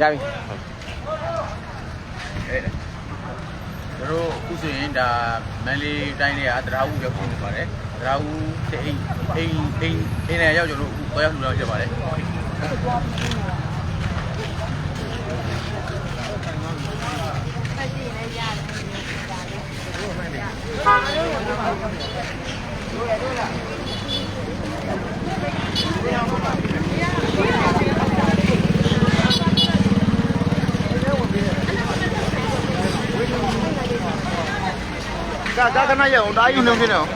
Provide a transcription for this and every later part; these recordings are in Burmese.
ရပြီအဲကျွန်တော်အခုဆိုရင်ဒါမန်လေးတိုင်းတွေကတရားဦးရောက်နေပါတယ်တရားဦးတဲ့အိမ်အိမ်အိမ်အိမ်နဲ့ရောက်ကျွန်တော်အခုတော့ရောက်လူတော့ဖြစ်ပါတယ် ကာကာကနရအောင်တားယူနေနေတော့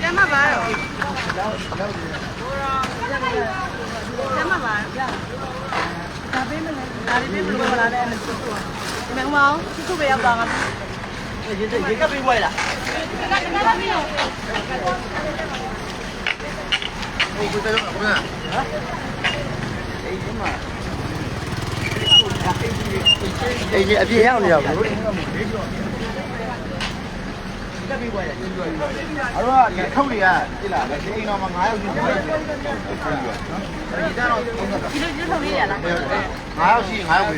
ပြန်မပါတော့ပြန်မပါဒါပေးမလဲဒါလေးပေးမလို့လာတယ်အဲ့လိုဆိုတော့ဒီမှာဟောသူ့ကိုပဲရောက်သွားမှာရေရေကပ်ပြီးဝိုင်းလားဟိုကိုတော့ဘယ်ဟာအေးဒီမှာ အေးအပြေရောက်နေရဘူးကပ်ပြီးဝိုင်းတယ်အဲ့တော့ဒီထုပ်တွေကကြည့်လားဒီအိမ်တော်မှာ9ယောက်ရှိတယ်နော်ဒီတော့ဒီလိုဒီလိုထုတ်လေးရလား9ယောက်ရှိ9ယောက်ပဲ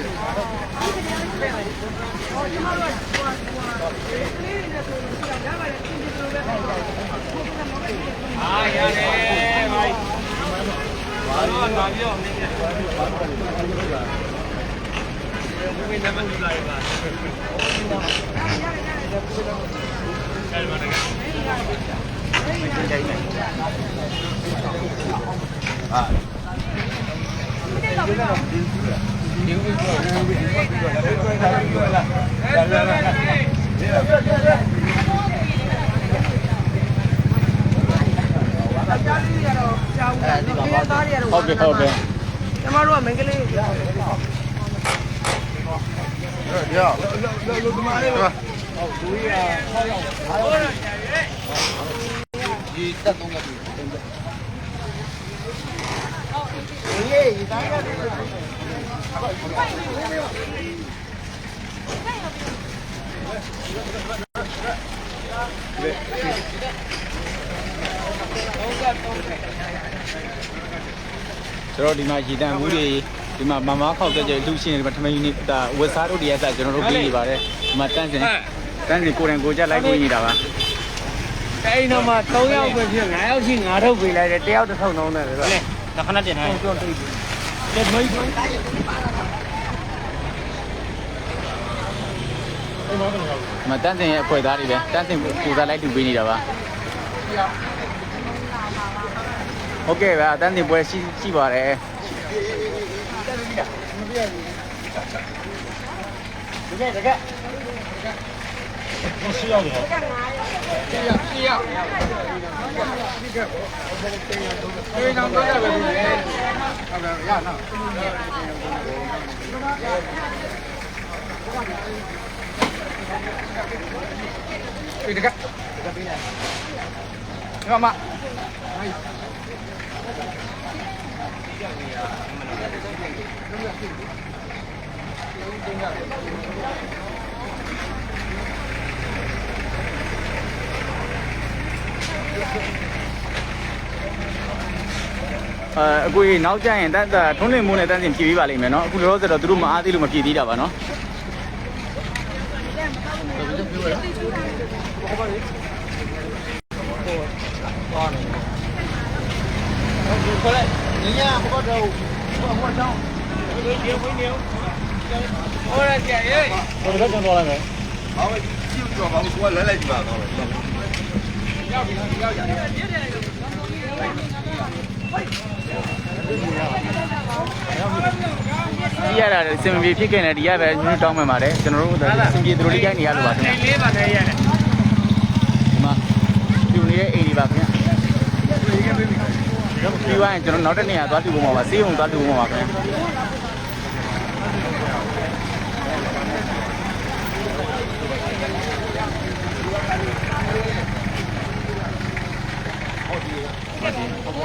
ဟုတ်ကဲ့ဟုတ်ကဲ့ကျမတို့ကမိန်းကလေး ရောလောလောသမားလေးပါဒီတက်တော့ငါဒီအေးဒီတိုင်းရတယ်ကျွန်တော်ဒီမှာရည်တန်ဘူးတွေ ဒီမှာမမခောက်ကြကြလူရှင်တွေမှာထမင်းနေဒါဝက်စားတို့တွေကစကျွန်တော်တို့ပြီးနေပါတယ်ဒီမှာတန်းစင်တန်းစင်ကိုယ်တိုင်ကိုကြလိုက်ကိုနေတာပါအဲ့တော့မှ3ယောက်ပဲဖြစ်9ယောက်ရှိ9ထုတ်ပေးလိုက်တယ်တယောက်တစ်ထုံနှုံးတယ်ဆိုတော့လေဒါခဏတင်ထားပြောတိတ်ပြီလက်မိတ်ဒီမှာတန်းစင်ရဲ့အဖွဲ့သားတွေပဲတန်းစင်ကိုစားလိုက်တူပေးနေတာပါဟုတ်ကဲ့ပါတန်းစင်ပွဲရှိရှိပါတယ် တကယ်တက အဲအကိုကြီးနောက်ကျရင်တန်းတာထုံးလင်းမိုးနဲ့တန်းစင်ဖြည်ပေးပါလိမ့်မယ်နော်အခုလောလောဆယ်တော့သူတို့မအားသေးလို့မဖြည်သေးတာပါနော် ခေါ်လိုက်ညညာဘကတော့ဟိုဟိုတောင်းဟိုရကြရေးဟိုတော့ကျွန်တော်လိုက်မယ်ဟောကြည့်ကြောပါဘူးကိုကလဲလိုက်ကြပါတော့ဒီရတာစင်မပြေဖြစ်ခဲ့နေဒီရပဲညှို့တောင်းမှန်ပါတယ်ကျွန်တော်တို့စင်ပြေသူတို့လေးကြိုက်နေရလို့ပါခင်ဗျာလေးပါနဲ့ရတယ် ဒီမှာပြူနေတဲ့အိမ်တွေပါခင်ဗျာ ပြီးသွားရင်ကျွန်တော်နောက်တစ်နေရာသွားတူဖို့မှာပါစေးုံသွားတူဖို့မှာပါခင်ဗျ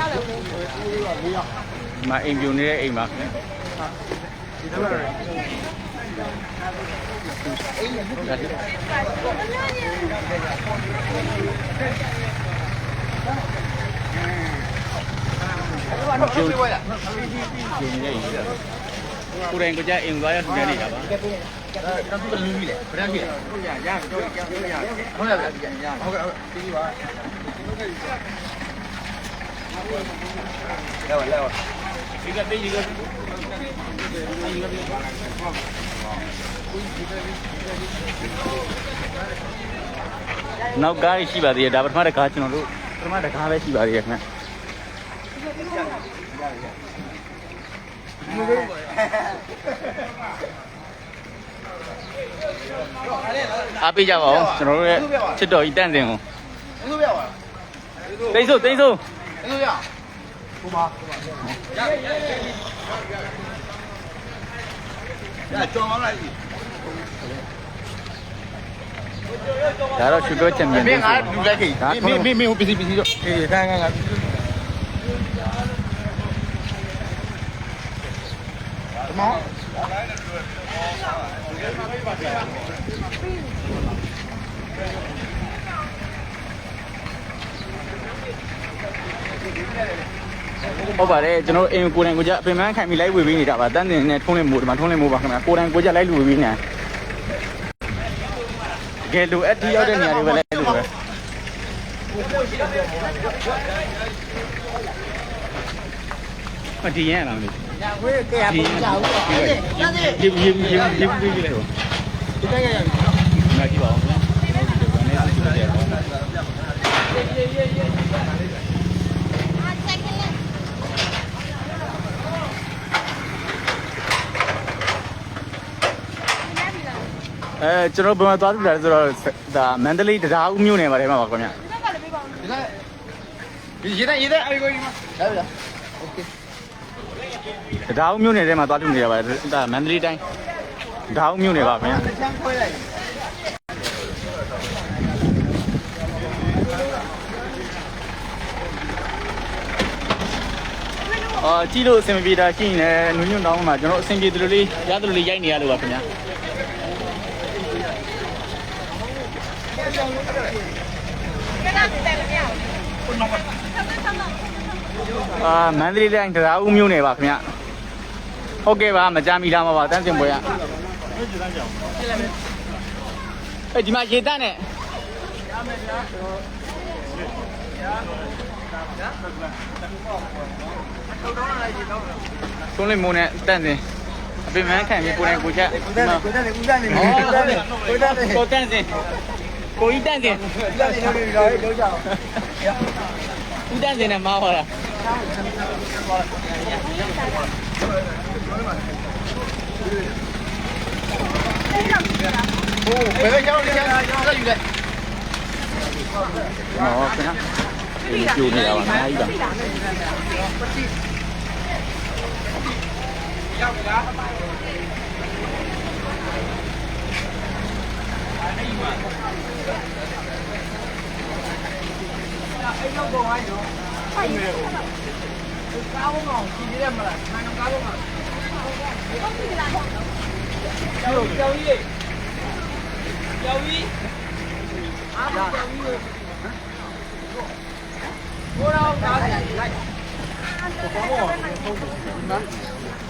ာဒီမှာအိမ်ပြူနေတဲ့အိမ်ပါခင်ဗျာဒါဒီကျိုးပွဲလားကျုံ နေရည်ကိုရင်ကိုကြအိမ်သွားရထူနေနေတာပါတော့သူကလူကြီးလေဘယ်နှကြီးလဲဟုတ်ရရတော့ကြောက်ရရဟုတ်လားဗျာရဟုတ်ကဲ့ဟုတ်ပြီးပါလာလာဒီကပေးကြီးကနောက်ကားရှိပါသေးတယ်ဒါပထမတစ်ကားကျွန်တော်တို့ပထမတစ်ကားပဲရှိပါသေးတယ်ခင်ဗျ အားပေးကြပါဦးကျွန်တော်တို့ရဲ့ချစ်တော်ကြီးတန့်စင်ကိုဘယ်လိုပြောပါတိတ်ဆိုတိတ်ဆိုဘယ်လိုရဟိုမှာရရရကြောင်းလိုက်ပြီဒါတော့ရှူတော့ချန်ပီယံမင်းငါလူလိုက်ခေမင်းမင်းမင်းဟိုပစ္စည်းပစ္စည်းတော့အေးခိုင်းခိုင်းကဒီ မောင်ဟုတ်ပါတယ်ကျွန်တော်တို့အိမ်ကိုယ်တိုင်ကိုကြအပင်မခံပြီးလိုက်ဝေပေးနေတာပါတန်းတင်နဲ့ထုံးလင်းမို့ဒီမှာထုံးလင်းမို့ပါခင်ဗျာကိုယ်တိုင်ကိုကြလိုက်လူဝေပေးနေတကယ်လိုအပ်တီရောက်တဲ့နေရာတွေပဲလိုက်လူပဲမဒီရန်လားမလို့ ညာခွေးကဲပုံကြောက်တော့အဲ့ဒါညနေရေးရေးရေးရေးပြီးပြီလေတော့ဒီတိုင်းရရနာကြည့်ပါဦးအဲကျွန်တော်ဘယ်မှာသွားတူလာလဲဆိုတော့ဒါမန္တလေးတရားဦးမြို့နယ်မှာထဲမှာပါခင်ဗျာဒီကလည်းပေးပါဦးဒီကရေးတဲ့ရေးတဲ့အဲ့ဒီကိုဒီမှာရပါလား တရားဦးမြို့နယ်ထဲမှာသွားတူနေရပါတယ်ဒါမန္တလေးတိုင်းတရားဦးမြို့နယ်ပါခင်ဗျာချမ်းခွဲလိုက်အာကြည့်လို့အဆင်မပြေတာရှိရင်လည်းနုညွန့်တောင်းမှာကျွန်တော်အဆင်ပြေတယ်လို့လေးရတယ်လို့လေးရိုက်နေရလို့ပါခင်ဗျာအာမန္တလေးတိုင်းတရားဦးမြို့နယ်ပါခင်ဗျာ ဟုတ်ကဲ့ပါမကြမီလာမှာပါတန်းစင်ပွဲရအဲ့ဒီမှာရေတန်းနဲ့သွန်းလေးမုံနဲ့တန်းစင်အပင်မန်းခံပြီးကိုယ်တိုင်ကိုချက်ဒီမှာကိုတက်နေကိုတက်နေကိုတက်နေကိုတက်နေကိုတန်းစင်ကိုကြီးတန်းစင်ကိုတက်နေလို့တော့လုံးကြအောင်ဦးတန်းစင်နဲ့မားဟော တာဟိုဘယ်လိုကြောင်းလဲဆက်ယူလိုက်ဟောခင်ဗျာဒီပြိုနေ တာပါအများကြီး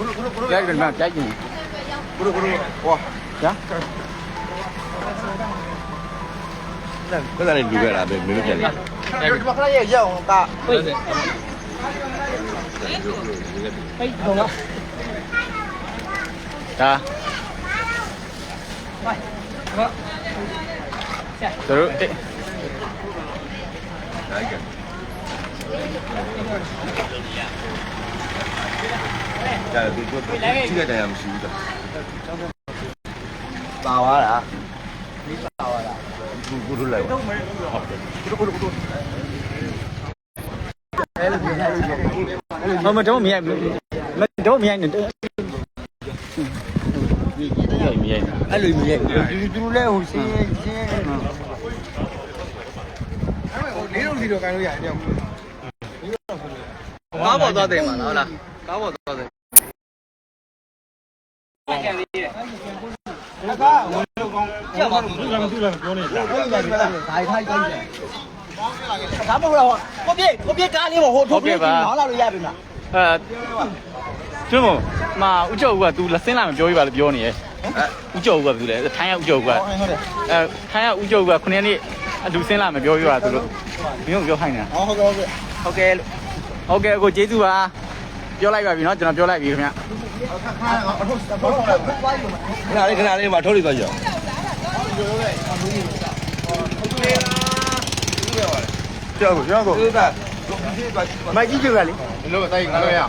ပါကြိုက်တယ်မကြိုက်ရင်ဘုရဘုရဟောညာဘယ်လာလူခဲ့တာပဲမင်းတို့ ပြန်လာဒီမှာခဏရရအောင်ကဟိတ်တော့ဒါတို့အေးနိုင်ကကြာဒီကိုကြည့်တဲ့တရားမရှိဘူးပါသွားတာဘူးဘူးလို့လိုက်ပါမမတော့မရိုက်မတော့မရိုက်နဲ့ဒီ ရိုက်မရိုက်အဲ့လိုမျိုးဒီသူလဲဟိုရှင်းရှင်းအဲ့ဟိုလေးလုံးစီတော့ကန်လို့ရတယ်တယောက်ကားပေါ်သွားတယ်မှာလားဟုတ်လားကားပေါ်သွားတယ်ငါကဝင်လို့ကောင်းကြောက်ပါဘူးကမသူ့လည်းပြောနေတာဟုတ်ကဲ့ဒါထိုက်ကြိုက်တယ်ဒါမဟုတ်လားကိုပြေကိုပြေကားလေးပေါ်ဟိုထုတ်ပြီးဟောလာလို့ရပြီမလားကျွန်းမမဦးကျော်ဦးက तू လက်စင်းလာမပြောပြပါလို့ပြောနေရဲ့ ဦးကျော်ဦးကဘူးလေထိုင်းရဦးကျော်ဦးက ဟုတ်ဟုတ်တယ် အဲထိုင်းရဦးကျော်ဦးကခုနှစ်ရက်နေ့အလူစင်းလာမပြောပြပါသူတို့မင်းတို့ပြောခိုင်းနေတာ ဟုတ်ဟုတ်ဟုတ် ဟုတ်ကဲ့ဟုတ်ကဲ့အခုကျေးဇူးပါပြောလိုက်ပါပြီเนาะကျွန်တော်ပြောလိုက်ပြီခင်ဗျ ခါခါအထုပ်အထုပ်လိုက်ပါ ခဏလေးခဏလေးမှာထုတ်လိုက်သွားကြအောင် ကြောက်ကြောက်ကို မိုက်ကြီးကျွေးပါလေ ဒီလိုတိုင်းငါတို့ရ ဒါ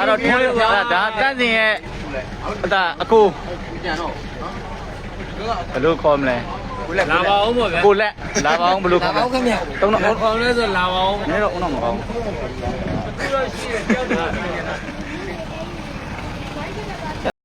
ကတော့ထင်းဒါဒါတန့်စင်ရဲ့ အဒါအကိုပြန်တော့ဘယ်လိုခေါ်မလဲလာပါအောင်ပေါ့ဗျာကိုလက်လာပါအောင်ဘယ်လိုခေါ်မလဲဟုတ်ကဲ့မြတ်တုံးတော့အောင်လဲဆိုလာပါအောင်နည်းတော့ဦးတော့မကောင်းပြီးတော့ရှိတယ်ကြောက်တာ